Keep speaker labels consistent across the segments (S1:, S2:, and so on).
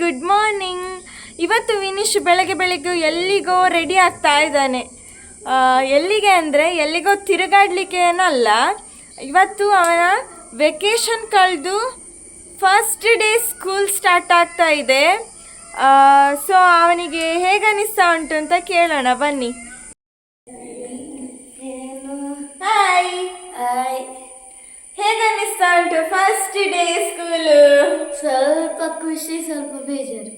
S1: Good morning ಇವತ್ತು ವಿನಿಶ್ ಬೆಳಗ್ಗೆ ಬೆಳಗ್ಗೆ ಎಲ್ಲಿಗೋ ರೆಡಿ ಆಗ್ತಾ ಇದ್ದಾನೆ. ಎಲ್ಲಿಗೆ ಅಂದರೆ ಎಲ್ಲಿಗೋ ತಿರುಗಾಡಲಿಕ್ಕೆ ಏನಲ್ಲ ಇವತ್ತು ಅವನ ವೆಕೇಷನ್ ಕಳೆದು ಫಸ್ಟ್ ಡೇ ಸ್ಕೂಲ್ ಸ್ಟಾರ್ಟ್ ಆಗ್ತಾ ಇದೆ. ಸೊ ಅವನಿಗೆ ಹೇಗೆ ಅನಿಸ್ತಾ ಉಂಟು ಅಂತ ಕೇಳೋಣ, ಬನ್ನಿ. ಹಾಯ್
S2: ಹಾಯ್
S1: ಹೇಗನ್ನಿಸ್ತಾ ಉಂಟು ಫಸ್ಟ್
S2: ಸ್ವಲ್ಪ ಬೇಜಾರು.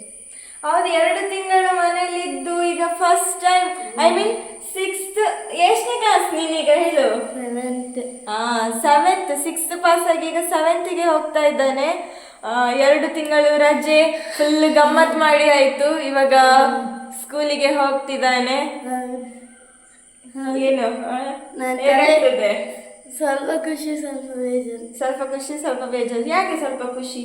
S1: ಅವ್ರು ಎರಡು ತಿಂಗಳು ಮನೇಲಿದ್ದು ಈಗ first time I mean sixth ಎಷ್ಟನೇ ಕ್ಲಾಸ್ ನೀನೀಗ ಹೇಳು?
S2: ಸೆವೆಂತ್
S1: ಹಾ ಸೆವೆಂತ್ ಸಿಕ್ಸ್ತ್ ಪಾಸ್ ಆಗಿ ಈಗ ಸೆವೆಂತ್ಗೆ ಹೋಗ್ತಾ ಇದ್ದಾನೆ. ಎರಡು ತಿಂಗಳು ರಜೆ ಫುಲ್ ಗಮ್ಮತ್ ಮಾಡಿ ಆಯ್ತು. ಇವಾಗ ಸ್ಕೂಲಿಗೆ ಹೋಗ್ತಿದ್ದಾನೆ. ಏನು?
S2: ಸ್ವಲ್ಪ ಖುಷಿ ಸ್ವಲ್ಪ ಬೇಜಾರು.
S1: ಸ್ವಲ್ಪ ಖುಷಿ ಸ್ವಲ್ಪ ಬೇಜಾರು. ಯಾಕೆ ಸ್ವಲ್ಪ ಖುಷಿ?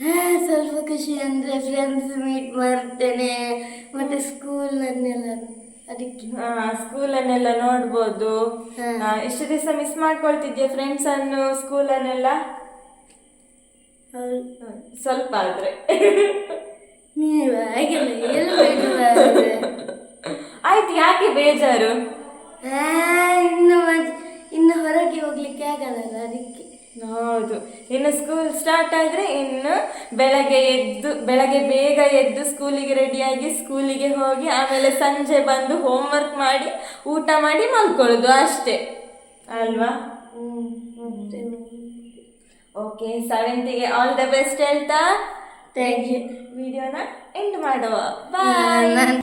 S2: ಸ್ವಲ್ಪ ಖುಷಿ ಅಂದ್ರೆ ಫ್ರೆಂಡ್ಸ್ ಮೀಟ್ ಮಾಡ್ತೇನೆ. ಮತ್ತೆ ಸ್ಕೂಲ್ ನನ್ನೆಲ್ಲ ಅದಕ್ಕೆ
S1: ಸ್ಕೂಲನ್ನೆಲ್ಲ ನೋಡ್ಬೋದು. ಎಷ್ಟು ದಿವಸ ಮಿಸ್ ಮಾಡ್ಕೊಳ್ತಿದ್ಯಾ ಫ್ರೆಂಡ್ಸ್ ಅನ್ನು ಸ್ಕೂಲನ್ನೆಲ್ಲ ಸ್ವಲ್ಪ ಆದ್ರೆ.
S2: ನೀವು
S1: ಆಯ್ತು ಯಾಕೆ ಬೇಜಾರು?
S2: ಹಾ, ಇನ್ನು ಇನ್ನು ಹೊರಗೆ ಹೋಗ್ಲಿಕ್ಕೆ ಆಗಲ್ಲ ಅದಕ್ಕೆ.
S1: ಹೌದು. ಇನ್ನು ಸ್ಕೂಲ್ ಸ್ಟಾರ್ಟ್ ಆದರೆ ಇನ್ನು ಬೆಳಗ್ಗೆ ಎದ್ದು ಬೆಳಗ್ಗೆ ಬೇಗ ಎದ್ದು ಸ್ಕೂಲಿಗೆ ರೆಡಿಯಾಗಿ ಸ್ಕೂಲಿಗೆ ಹೋಗಿ ಆಮೇಲೆ ಸಂಜೆ ಬಂದು ಹೋಮ್ವರ್ಕ್ ಮಾಡಿ ಊಟ ಮಾಡಿ ಮಲ್ಕೊಳ್ಳೋದು ಅಷ್ಟೇ. ಅಲ್ವಾ? ಓಕೆ ಸೆವೆಂತಿಗೆ ಆಲ್ ದ ಬೆಸ್ಟ್ ಹೇಳ್ತಾ
S2: ಥ್ಯಾಂಕ್ ಯು
S1: ವಿಡಿಯೋನ ಎಂಡ್ ಮಾಡುವ. ಬಾಯ್